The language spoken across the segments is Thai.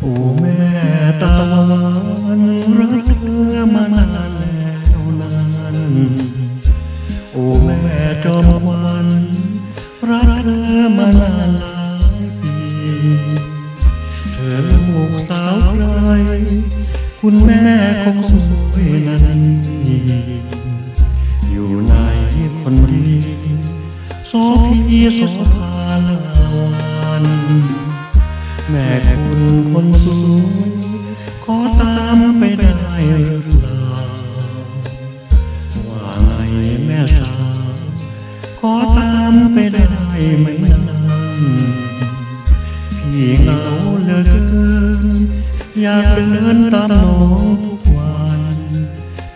โอแม่ตาหวานรักเธอมานานแล้วนานโอ้แม่จอมวันรักเธอมานานหลายปีเธอลูกสาวใครคุณแม่คงสวยนั้นอยู่ในคนดีโซพีโส แม่คุณคนสวยขอตามไปได้หรือเปล่าว่าไงแม่สาวขอตามไปได้ไหมนั้นพี่เหงาเหลือเกินอยากเดินตามน้องทุกวัน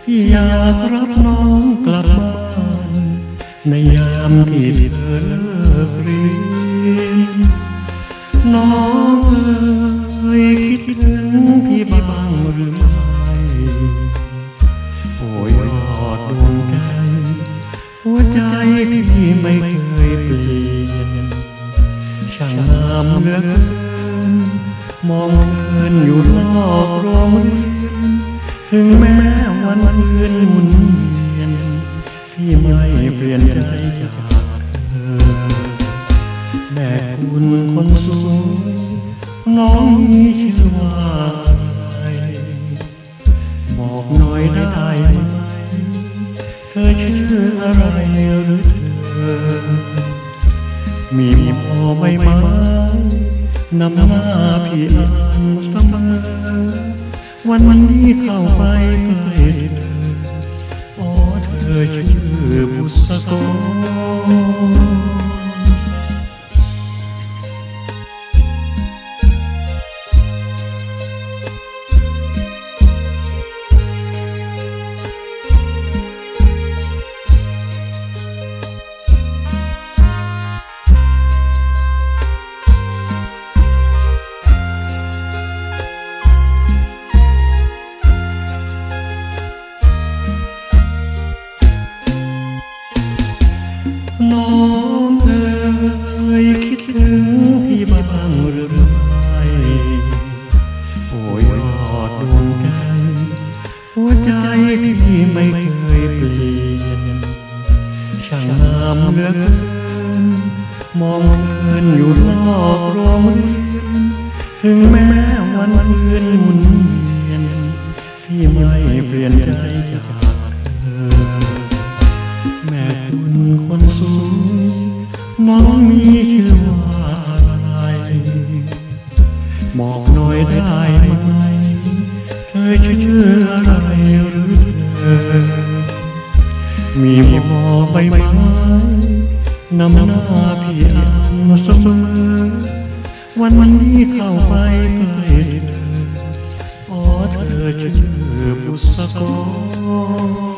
พี่อยากรับน้องกลับบ้านในยามที่เธอเลิกเรียน ใจพี่ไม่เคยเปลี่ยน ช่างงามเหลือเกิน มองเพลินอยู่รอบโรงเรียน ถึงแม้วันคืนหมุนเวียน พี่ไม่เปลี่ยนใจจากเธอ แม่คุณคนสวยน้องมีชื่อว่า มีพอไม่ไม้นำหน้าพี่อ่านเสมอวันนี้เข้าไปใกล้เธออ๋อเธอชื่อบุษกร น้องเอ๋ยคิดถึงพี่บ้างหรือไม่โอ้ยอดดวงใจหัวใจพี่ไม่เคยเปลี่ยนช่างงามเหลือเกินมองเพลินอยู่รอบโรงเรียนถึงแม้วันคืนหมุนเวียนพี่ไม่เปลี่ยนใจจาก ชื่อว่าอะไรบอกหน่อยได้ไหมเธอชื่ออะไรหรือเธอ มีบอใบไม้นำหน้าพี่อ่านเสมอวันนี้เข้าไปใกล้เธออ๋อเธอชื่อบุษกร